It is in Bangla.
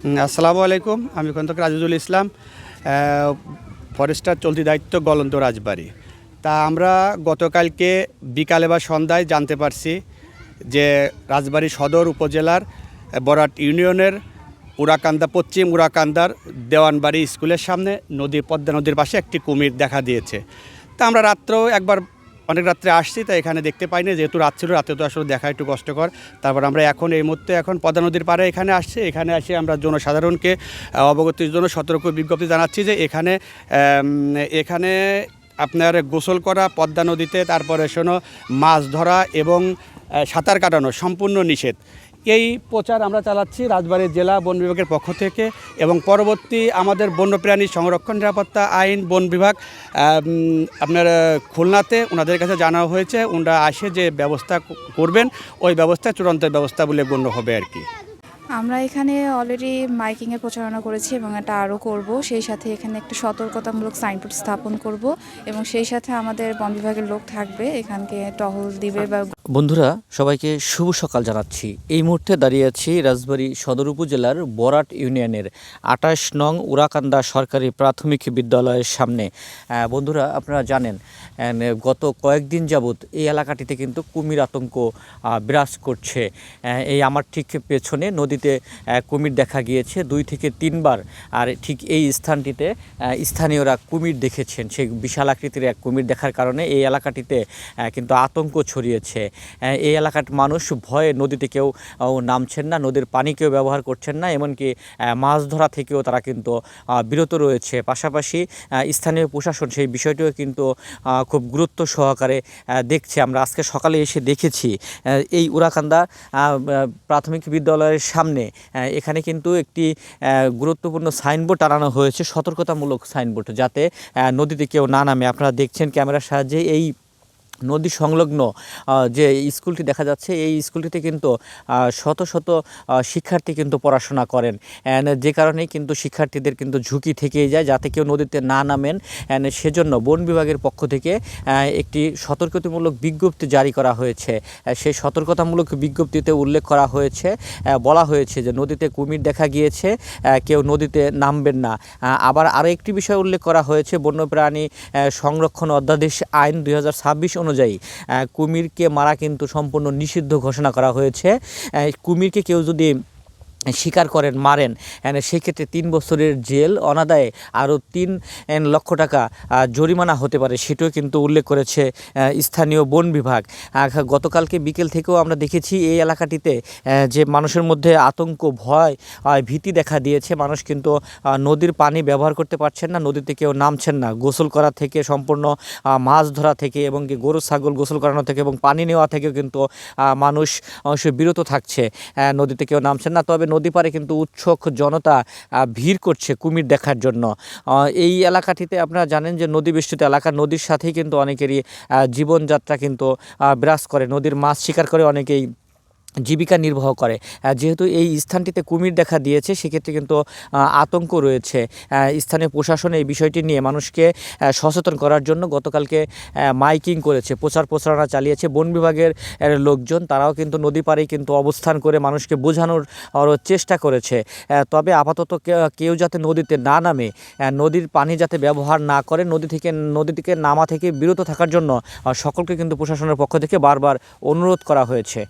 আসসালামু আলাইকুম। আমি খন্দক রাজিদুল ইসলাম ফরেস্টার চলতি দায়িত্ব গলন্দ রাজবাড়ি। তা আমরা গতকালকে বিকালে বা সন্ধ্যায় জানতে পারছি যে রাজবাড়ী সদর উপজেলার বরাট ইউনিয়নের উড়াকান্দা, পশ্চিম উড়াকান্দার দেওয়ানবাড়ি স্কুলের সামনে নদী, পদ্মা নদীর পাশে একটি কুমির দেখা দিয়েছে। তা আমরা রাত্রেও একবার অনেক রাত্রে আসছি, তাই এখানে দেখতে পাইনি যেহেতু রাত ছিল, রাতে তো আসলে দেখা একটু কষ্টকর। তারপর আমরা এখন এই মুহূর্তে এখন পদ্মা নদীর পাড়ে এখানে আসছি। এখানে এসে আমরা জনসাধারণকে অবগতির জন্য সতর্ক বিজ্ঞপ্তি জানাচ্ছি যে এখানে এখানে আপনার গোসল করা, পদ্মা নদীতে, তারপরে শোনো, মাছ ধরা এবং সাঁতার কাটানো সম্পূর্ণ নিষেধ। এই প্রচার আমরা চালাচ্ছি রাজবাড়ী জেলা বন বিভাগের পক্ষ থেকে এবং পরবর্তী আমাদের বন্যপ্রাণী সংরক্ষণ নিরাপত্তা আইন বন বিভাগ আপনার, খুলনাতে ওনাদের কাছে জানা হয়েছে, ওনারা আসে যে ব্যবস্থা করবেন, ওই ব্যবস্থা চূড়ান্ত ব্যবস্থা বলে গণ্য হবে আর কি। আমরা এখানে অলরেডি মাইকিংয়ের প্রচারণা করেছি এবং এটা আরও করব, সেই সাথে এখানে একটা সতর্কতামূলক সাইনবোর্ড স্থাপন করব এবং সেই সাথে আমাদের বন বিভাগের লোক থাকবে, এখানকে টহল দিবে বা বন্ধুরা, সবাইকে শুভ সকাল জানাচ্ছি। এই মুহূর্তে দাঁড়িয়ে আছি রাজবাড়ী সদর উপজেলার বরাট ইউনিয়নের আটাশ নং উরাকান্দা সরকারি প্রাথমিক বিদ্যালয়ের সামনে। বন্ধুরা, আপনারা জানেন গত কয়েকদিন যাবৎ এই এলাকাটিতে কিন্তু কুমির আতঙ্ক বিরাজ করছে। এই আমার ঠিক পেছনে নদীতে কুমির দেখা গিয়েছে দুই থেকে তিনবার। আর ঠিক এই স্থানটিতে স্থানীয়রা কুমির দেখেছেন। সেই বিশাল আকৃতির এক কুমির দেখার কারণে এই এলাকাটিতে কিন্তু আতঙ্ক ছড়িয়েছে। এই এলাকার মানুষ ভয়ে নদীতে কেউ নামছেন না, নদীর পানি কেউ ব্যবহার করছেন না, এমনকি মাছ ধরা থেকেও তারা কিন্তু বিরত রয়েছে। পাশাপাশি স্থানীয় প্রশাসন সেই বিষয়টিও কিন্তু খুব গুরুত্ব সহকারে দেখছে। আমরা আজকে সকালে এসে দেখেছি এই উড়াকান্দা প্রাথমিক বিদ্যালয়ের সামনে এখানে কিন্তু একটি গুরুত্বপূর্ণ সাইনবোর্ড টানানো হয়েছে, সতর্কতামূলক সাইনবোর্ড, যাতে নদীতে কেউ না নামে। আপনারা দেখছেন ক্যামেরার সাহায্যে এই নদী সংলগ্ন যে স্কুলটি দেখা যাচ্ছে, এই স্কুলটিতে কিন্তু শত শত শিক্ষার্থী কিন্তু পড়াশোনা করেন। যে কারণেই কিন্তু শিক্ষার্থীদের কিন্তু ঝুঁকি থেকেই যায় যাতে কেউ নদীতে না নামেন। সেজন্য বন বিভাগের পক্ষ থেকে একটি সতর্কতামূলক বিজ্ঞপ্তি জারি করা হয়েছে। সেই সতর্কতামূলক বিজ্ঞপ্তিতে উল্লেখ করা হয়েছে বলা হয়েছে যে নদীতে কুমির দেখা গিয়েছে কেউ নদীতে নামবেন না। আবার আরও একটি বিষয় উল্লেখ করা হয়েছে, বন্যপ্রাণী সংরক্ষণ অধ্যাদেশ আইন দুই হাজার ছাব্বিশ অনুযায়ী কুমিরকে মারা কিন্তু সম্পূর্ণ নিষিদ্ধ ঘোষণা করা হয়েছে। কুমিরকে কেউ যদি শিকার করেন, মারেন। সেক্ষেত্রে তিন বছরের জেল, অনাদায়ে আরও তিন লক্ষ টাকা জরিমানা হতে পারে, সেটাও কিন্তু উল্লেখ করেছে স্থানীয় বন বিভাগ। গতকালকে বিকেল থেকেও আমরা দেখেছি, এই এলাকাটিতে যে মানুষের মধ্যে আতঙ্ক, ভয় ভীতি দেখা দিয়েছে, মানুষ কিন্তু নদীর পানি ব্যবহার করতে পারছেন না, নদীতে কেউ নামছেন না। গোসল করা থেকে সম্পূর্ণ মাছ ধরা থেকে এবং কি গরু, ছাগল গোসল করানো থেকে এবং পানি নেওয়া থেকেও কিন্তু মানুষ বিরত থাকছে নদীতে কেউ নামছেন না। তবে নদী পারে কিন্তু উৎসুক জনতা ভিড় করছে কুমির দেখার জন্য। এই এলাকাটিতে আপনারা জানেন যে নদী বেষ্টিত এলাকা, নদীর সাথেই কিন্তু অনেকেরই জীবনযাত্রা কিন্তু বিরাজ করে, নদীর মাছ শিকার করে অনেকেই। জীবিকা নির্বাহ করে। যেহেতু এই স্থানটিতে কুমির দেখা দিয়েছে, সেক্ষেত্রে কিন্তু আতঙ্ক রয়েছে। স্থানীয় প্রশাসন এই বিষয়টি নিয়ে মানুষকে সচেতন করার জন্য গতকালকে মাইকিং করেছে। প্রচার প্রচারণা চালিয়েছে বন বিভাগের লোকজন। তারাও কিন্তু নদী পাড়েই কিন্তু অবস্থান করে মানুষকে বোঝানোর চেষ্টা করেছে। তবে আপাতত কেউ যাতে নদীতে না নামে নদীর পানি যাতে ব্যবহার না করে, নদী থেকে নদী থেকে নামা থেকে বিরত থাকার জন্য সকলকে কিন্তু প্রশাসনের পক্ষ থেকে বারবার অনুরোধ করা হয়েছে।